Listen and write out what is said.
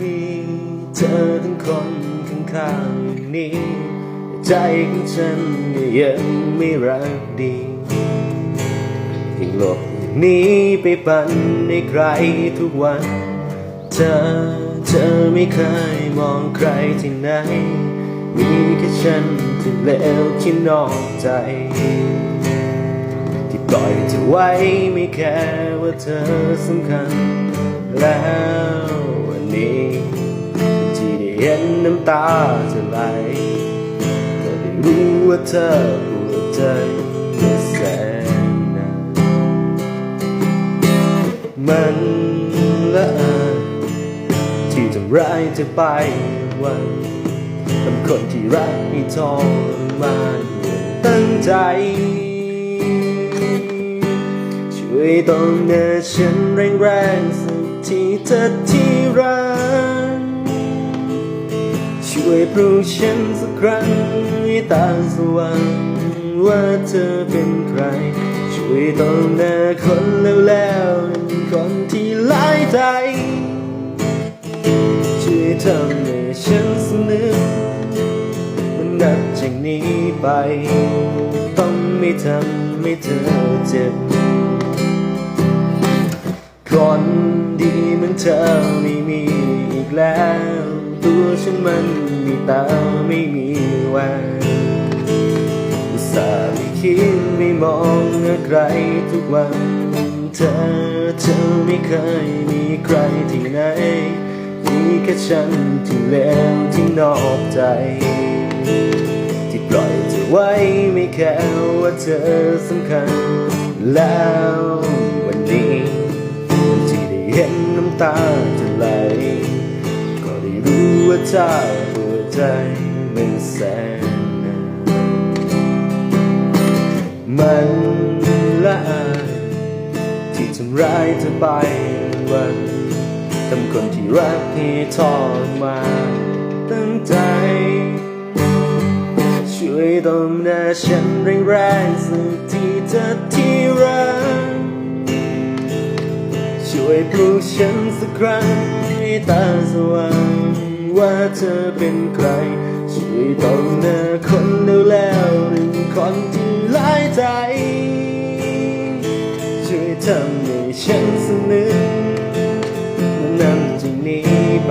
มีเธอทั้งคนข้างๆอย่างนี้ ใจของฉันยังไม่รักดียังหลบหนีไปปันในใครทุกวัน เธอเธอไม่เคยมองใครที่ไหน มีแค่ฉันที่เลวที่นอกใจ ที่ปล่อยเธอไว้ไม่แค่ว่าเธอสำคัญแล้ว เห็นน้ำตาเธอไหลก็ได้รู้ว่าเธอปวดใจแสนนานมันละอินที่ทำร้ายเธอไปวันทำคนที่รักให้ทรมานตั้งใจ ช่วยตรงหน้าฉันแรงๆสักทีเธอที่รัก ช่วยปลุกฉันสักครั้งให้ตาสว่างว่าเธอเป็นใคร ช่วยตรงหน้าคนแล้วๆคนที่หลายใจ ช่วยทำให้ฉันสนึกว่านับจากนี้ไป ต้องไม่ทำให้เธอเจ็บคนดีเหมือนเธอไม่มีอีกแล้ว ตัวฉันมันมีตาไม่มีแววอุตส่าห์ไม่คิดไม่มองใครทุกวัน เธอเธอไม่เคยมีใครที่ไหน มีแค่ฉันที่เลวที่นอกใจ ที่ปล่อยเธอไว้ไม่แค่ว่าเธอสำคัญ แล้ววันนี้ที่ได้เห็นน้ำตาจะไหล ว่าเธอหัวใจมันแสนนานมันละอายที่ทำร้ายเธอไปวันทำคนที่รักให้ทรมาตั้งใจช่วยตบหน้าฉันแรงๆสักทีเธอที่รักช่วยปลุกฉันสักครั้งให้ตาสว่าง ว่าเธอเป็นใครช่วยตบหน้าคนเดียวแล้วหนึ่งคนที่หลายใจ ช่วยทำให้ฉันสนึกว่านับจากนี้ไป